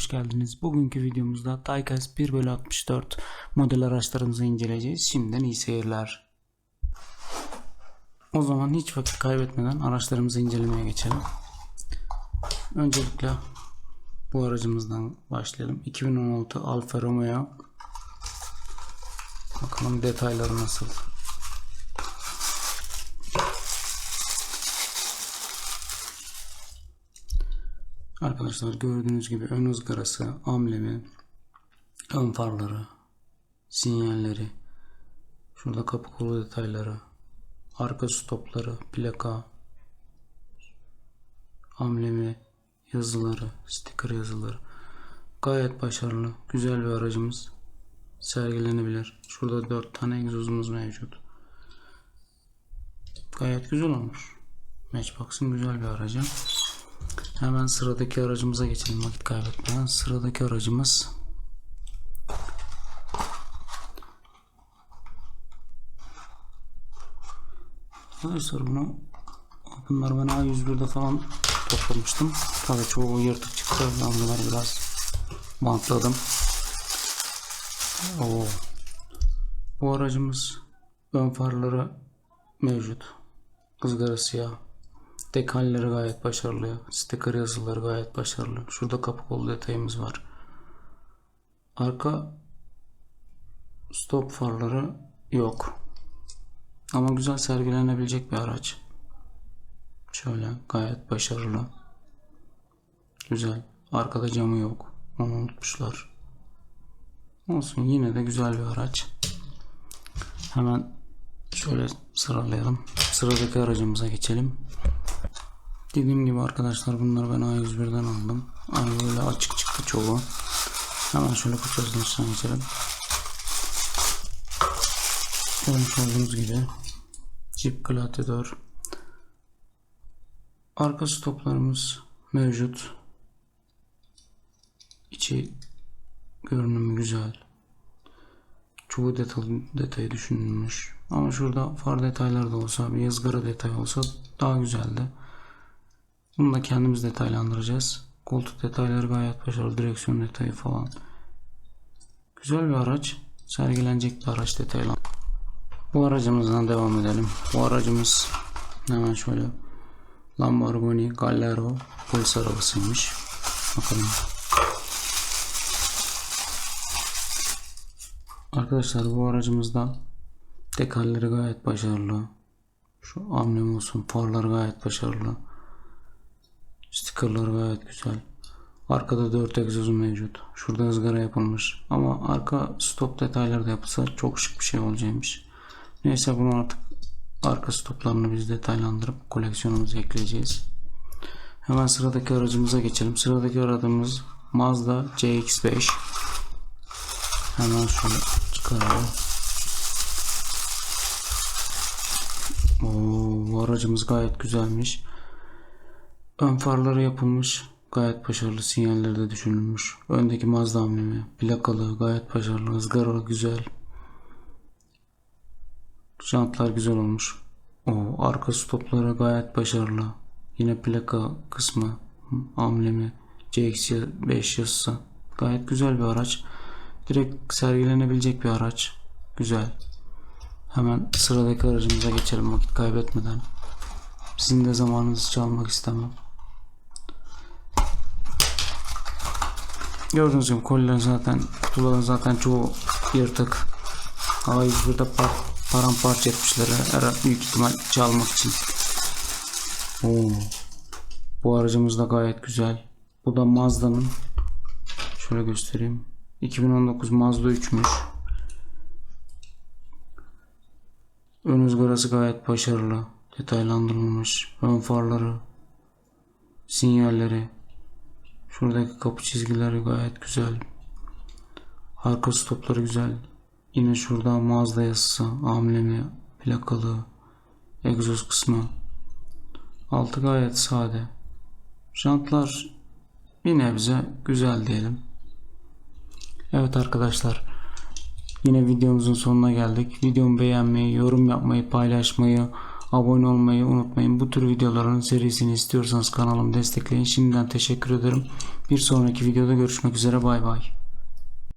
hoş geldiniz. Bugünkü videomuzda Diecast 1 bölü 64 model araçlarımızı inceleyeceğiz. Şimdiden iyi seyirler. O zaman hiç vakit kaybetmeden araçlarımızı incelemeye geçelim. Öncelikle bu aracımızdan başlayalım. 2016 Alfa Romeo. Bakalım detayları nasıl. Arkadaşlar gördüğünüz gibi ön ızgarası, amblemi, ön farları, sinyalleri, şurada kapı kolu detayları, arka stopları, plaka, amblemi, yazıları, sticker yazıları. Gayet başarılı, güzel bir aracımız. Sergilenebilir. Şurada 4 tane egzozumuz mevcut. Gayet güzel olmuş. Matchbox'ın güzel bir aracı. Hemen sıradaki aracımıza geçelim vakit kaybetmeden. Sıradaki aracımız Arkadaşlar bunu bunlar ben A101'de falan toplamıştım. Tabii çoğu yırtık çıktı. Ben bunları biraz bantladım. Oo. Bu aracımız ön farları mevcut. Kızgara siyah. Dekalleri gayet başarılı. Sticker yazıları gayet başarılı. Şurada kapı kolu detayımız var. Arka stop farları yok. Ama güzel sergilenebilecek bir araç. Şöyle gayet başarılı. Güzel. Arkada camı yok. Onu unutmuşlar. Olsun yine de güzel bir araç. Hemen şöyle sıralayalım. Sıradaki aracımıza geçelim. Dediğim gibi arkadaşlar bunları ben A101'den aldım. Aynı böyle açık çıktı çoğu. Hemen şöyle kutusunu üstüne geçelim. Görmüş olduğunuz gibi Jeep Gladiator Arka stoplarımız mevcut. İçi görünümü güzel. Çoğu detay, detayı düşünülmüş. Ama şurada far detayları da olsa, bir ızgara detay olsa daha güzeldi. Bunu da kendimiz detaylandıracağız. Koltuk detayları gayet başarılı. Direksiyon detayı falan. Güzel bir araç. Sergilenecek bir araç detaylan. Bu aracımızdan devam edelim. Bu aracımız hemen şöyle Lamborghini Gallardo polis arabasıymış. Bakalım. Arkadaşlar bu aracımızda dekalleri gayet başarılı. Şu amblem olsun farlar gayet başarılı. Stickerlar gayet güzel. Arkada 4 egzozu mevcut. Şurada ızgara yapılmış. Ama arka stop detayları da yapılsa çok şık bir şey olacakmış. Neyse bunu artık arka stoplarını biz detaylandırıp koleksiyonumuza ekleyeceğiz. Hemen sıradaki aracımıza geçelim. Sıradaki aracımız Mazda CX-5. Hemen şöyle çıkaralım. Oo, bu aracımız gayet güzelmiş. Ön farları yapılmış. Gayet başarılı sinyalleri de düşünülmüş. Öndeki Mazda amblemi plakalı gayet başarılı. ızgara güzel. Jantlar güzel olmuş. O arka stopları gayet başarılı. Yine plaka kısmı amblemi CX5 yazısı. Gayet güzel bir araç. Direkt sergilenebilecek bir araç. Güzel. Hemen sıradaki aracımıza geçelim vakit kaybetmeden. Sizin de zamanınızı çalmak istemem. Gördüğünüz gibi kolilerin zaten kutuların zaten çoğu yırtık. Havayı burada par paramparça etmişler. Her büyük ihtimal çalmak için. Oo. Bu aracımız da gayet güzel. Bu da Mazda'nın şöyle göstereyim. 2019 Mazda 3'müş. Ön ızgarası gayet başarılı. Detaylandırılmış. Ön farları. Sinyalleri. Şuradaki kapı çizgileri gayet güzel. Arka stopları güzel. Yine şurada Mazda yazısı. Amblemi. Plakalı. Egzoz kısmı. Altı gayet sade. Jantlar bir nebze güzel diyelim. Evet arkadaşlar. Yine videomuzun sonuna geldik. Videomu beğenmeyi, yorum yapmayı, paylaşmayı, Abone olmayı unutmayın. Bu tür videoların serisini istiyorsanız kanalımı destekleyin. Şimdiden teşekkür ederim. Bir sonraki videoda görüşmek üzere. Bay bay.